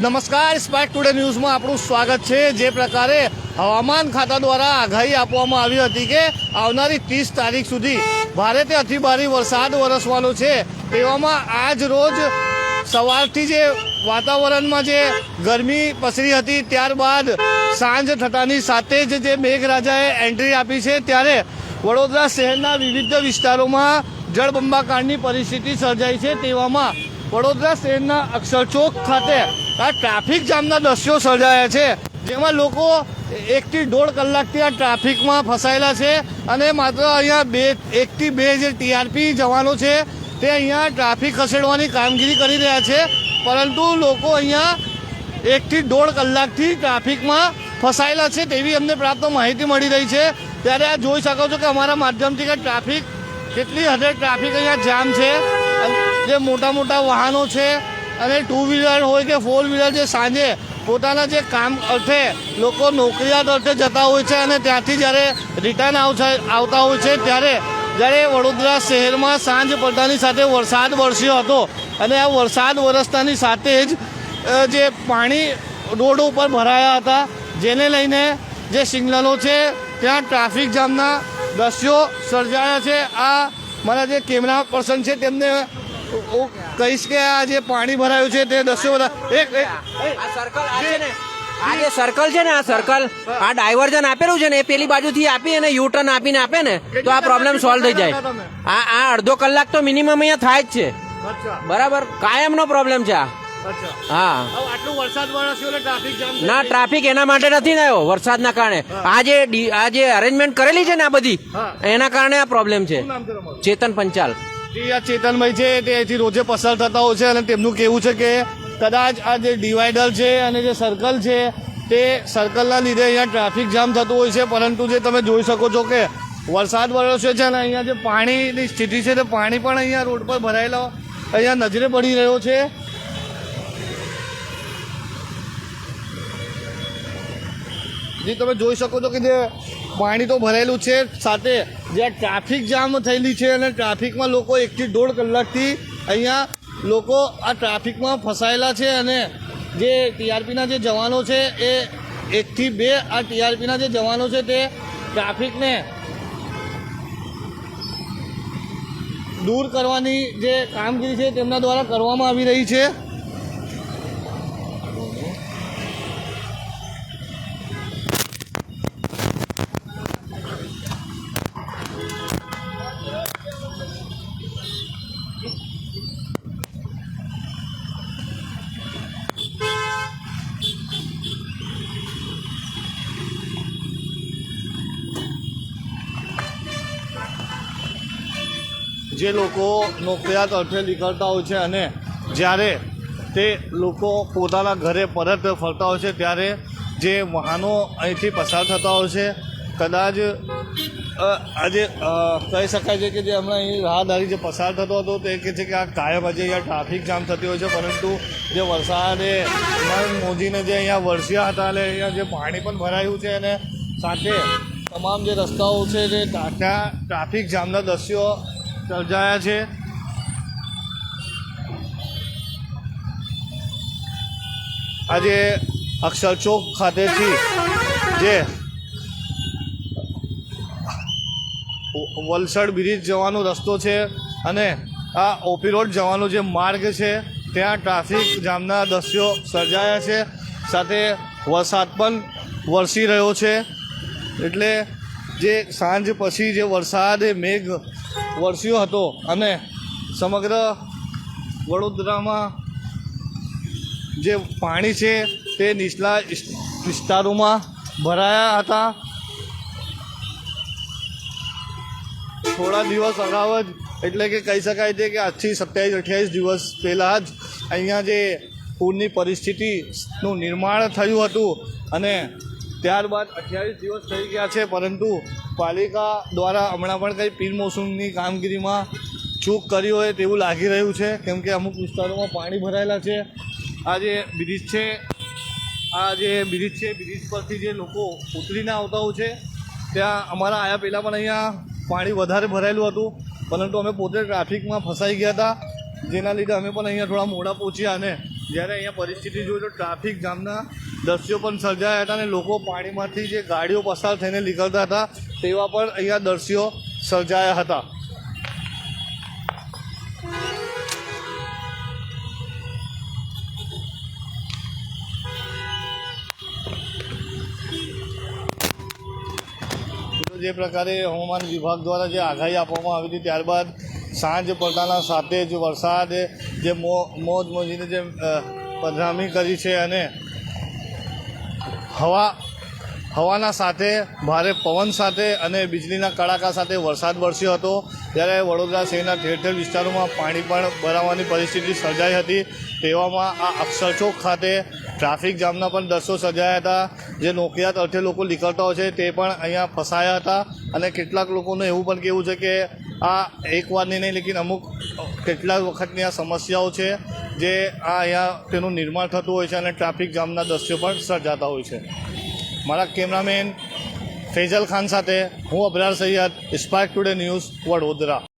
નમસ્કાર spark today ન્યૂઝમાં આપણું સ્વાગત છે. જે પ્રકારે હવામાન ખાતા દ્વારા આગાહી આપવામાં આવી હતી કે આવનારી ત્રીસ તારીખ સુધી ભારેથી અતિભારે વરસાદ વરસવાનો છે. તેવામાં આજ રોજ સવારથી જે વાતાવરણમાં જે ગરમી પસરી હતી, ત્યારબાદ સાંજ થતાની સાથે જ જે મેઘરાજાએ એન્ટ્રી આપી છે, ત્યારે વડોદરા શહેરના વિવિધ વિસ્તારોમાં જળબંબાકારની પરિસ્થિતિ સર્જાઈ છે. તેવામાં વડોદરા શહેરના અક્ષરચોક ખાતે આ ટ્રાફિક જામના દ્રશ્યો સર્જાયા છે, જેમાં લોકો એકથી દોઢ કલાકથી આ ટ્રાફિકમાં ફસાયેલા છે અને માત્ર અહીંયા બે, એકથી બે જે ટીઆરપી જવાનો છે, તે અહીંયા ટ્રાફિક ખસેડવાની કામગીરી કરી રહ્યા છે, પરંતુ લોકો અહીંયા એકથી દોઢ કલાકથી ટ્રાફિકમાં ફસાયેલા છે તેવી અમને પ્રાપ્ત માહિતી મળી રહી છે. ત્યારે આ જોઈ શકો છો કે અમારા માધ્યમથી કે ટ્રાફિક કેટલી હદે ટ્રાફિક અહીંયા જામ છે જે મોટા મોટા વાહનો છે અને ટુ વ્હીલર હોય કે ફોર વ્હીલર જે સાંજે પોતાના જે કામ અર્થે લોકો નોકરિયાત અર્થે જતા હોય છે અને ત્યાંથી જ્યારે રિટર્ન આવતા હોય છે, ત્યારે જ્યારે વડોદરા શહેરમાં સાંજ પડતાની સાથે વરસાદ વરસ્યો હતો અને આ વરસાદ વરસતાની સાથે જ જે પાણી રોડ ઉપર ભરાયા હતા, જેને લઈને જે સિગ્નલો છે, ત્યાં ટ્રાફિક જામના દ્રશ્યો સર્જાયા છે. આ મારા જે કેમેરા પર્સન છે તેમને હું કહીશ કે આ જે પાણી ભરાયું છે તે દસો બધા એક સર્કલ આ જે સર્કલ છે ને આ સર્કલ આ ડાયવર્ઝન આપેલું છે ને એ પેલી બાજુથી આપી અને યુ ટર્ન આપીને આપે ને તો આ પ્રોબ્લેમ સોલ્વ થઈ જાય. આ આ અડધો કલાક તો મિનિમમ અહીંયા થાય જ છે. બરાબર? કાયમનો પ્રોબ્લેમ છે આ. હા. આટલું વરસાદ વરસ્યો ટ્રાફિક જામ ના ટ્રાફિક એના માટે નથી ને આવ્યો વરસાદના કારણે. આ જે આ જે અરેન્જમેન્ટ કરેલી છે ને આ બધી એના કારણે આ પ્રોબ્લેમ છે. ચેતન પંચાલ. જી આ ચેતનભાઈ છે, તે અહીંથી રોજે પસાર થતા હોય છે અને તેમનું કેવું છે કે કદાચ આ જે ડિવાઈડર છે અને જે સર્કલ છે, તે સર્કલના લીધે અહીંયા ટ્રાફિક જામ થતું હોય છે. પરંતુ જે તમે જોઈ શકો છો કે વરસાદ વરસ્યો છે અને અહીંયા જે પાણીની સ્થિતિ છે, તે પાણી પણ અહીંયા રોડ પર ભરાયેલો, અહીંયા નજરે પડી રહ્યો છે. જે તમે જોઈ શકો છો કે જે પાણી તો ભરાયેલું છે, સાથે જે આ ટ્રાફિક જામ થયેલી છે અને ટ્રાફિકમાં લોકો એકથી દોઢ કલાકથી અહીંયા લોકો આ ટ્રાફિકમાં ફસાયેલા છે અને જે ટીઆરપીના જે જવાનો છે એ એકથી બે આ ટીઆરપીના જે જવાનો છે તે ટ્રાફિકને દૂર કરવાની જે કામગીરી છે તેમના દ્વારા કરવામાં આવી રહી છે. જે લોકો નોકરિયાત અર્થે નીકળતા હોય છે અને જ્યારે તે લોકો પોતાના ઘરે પરત ફરતા હોય છે, ત્યારે જે વાહનો અહીંથી પસાર થતા હોય છે, કદાચ આજે કહી શકાય છે કે જે હમણાં અહીં રાહદારી જે પસાર થતો હતો, તે કહે છે કે આ કાયમ આજે અહીંયા ટ્રાફિક જામ થતી હોય છે, પરંતુ જે વરસાદે મોદીને જે અહીંયા વરસ્યા હતા અને અહીંયા જે પાણી પણ ભરાયું છે અને સાથે તમામ જે રસ્તાઓ છે ત્યાં ટ્રાફિક જામના દ્રશ્યો સર્જાયા છે. આજે અક્ષરચોક ખાતેથી જે વલસાડ બ્રિજ જવાનો રસ્તો છે અને આ ઓપી રોડ જવાનો જે માર્ગ છે, ત્યાં ટ્રાફિક જામના દ્રશ્યો સર્જાયા છે. સાથે વરસાદ પણ વરસી રહ્યો છે. એટલે જે સાંજ પછી જે વરસાદ મેઘ વરસ્યો હતો અને સમગ્ર વડોદરામાં જે પાણી છે તે નીચલા વિસ્તારોમાં ભરાયા હતા. થોડા દિવસ અગાઉ જ, એટલે કે કહી શકાય છે કે આજથી સત્યાવીસ, અઠ્યાવીસ દિવસ પહેલાં જ અહીંયા જે પૂરની પરિસ્થિતિનું નિર્માણ થયું હતું અને ત્યારબાદ અઠ્યાવીસ દિવસ થઈ ગયા છે, પરંતુ પાલિકા દ્વારા હમણાં પણ કંઈ પીર મોસમની કામગીરીમાં ચૂક કરી હોય તેવું લાગી રહ્યું છે, કેમ કે અમુક વિસ્તારોમાં પાણી ભરાયેલા છે. આ જે બ્રિજ છે આ જે બ્રિજ છે, બ્રિજ પરથી જે લોકો ઉતરીને આવતા હોય છે, ત્યાં અમારા આયા પહેલાં પણ અહીંયા પાણી વધારે ભરાયેલું હતું, પરંતુ અમે પોતે ટ્રાફિકમાં ફસાઈ ગયા હતા, જેના લીધે અમે પણ અહીંયા થોડા મોડા પહોંચ્યા અને જ્યારે અહીંયા પરિસ્થિતિ જોઈએ તો ટ્રાફિક જામના દ્રશ્યો પણ સર્જાયા હતા અને લોકો પાણીમાંથી જે ગાડીઓ પસાર થઈને નીકળતા હતા તેવા પણ અહીંયા દ્રશ્યો સર્જાયા હતા. જે પ્રકારે હવામાન વિભાગ દ્વારા જે આગાહી આપવામાં આવી હતી, ત્યારબાદ સાંજ પડતાના સાથે જ વરસાદ જે મોજ મોજીને જે પધરામણી કરી છે અને હવા, હવાના સાથે ભારે પવન સાથે અને વીજળીના કડાકા સાથે વરસાદ વરસ્યો હતો. ત્યારે વડોદરા શહેરના ઠેર ઠેર વિસ્તારોમાં પાણી પણ ભરાવાની પરિસ્થિતિ સર્જાઈ હતી. તેવામાં આ અક્ષરચોક ખાતે ટ્રાફિક જામના પણ દસો સર્જાયા હતા. જે નોકિયાત અર્થે લોકો નીકળતા હોય છે તે પણ અહીંયા ફસાયા હતા. અને કેટલાક લોકોનું એવું પણ કહેવું છે કે આ એકવારની નહીં લેકિન અમુક કેટલાક વખતની આ સમસ્યાઓ છે જે આ અહીંયા તેનું નિર્માણ થતું હોય છે અને ટ્રાફિક જામના દ્રશ્યો પણ સર્જાતા હોય છે. મારા કેમેરામેન ફૈઝલ ખાન સાથે હું Abrar Sayyed spark today news Vadodara.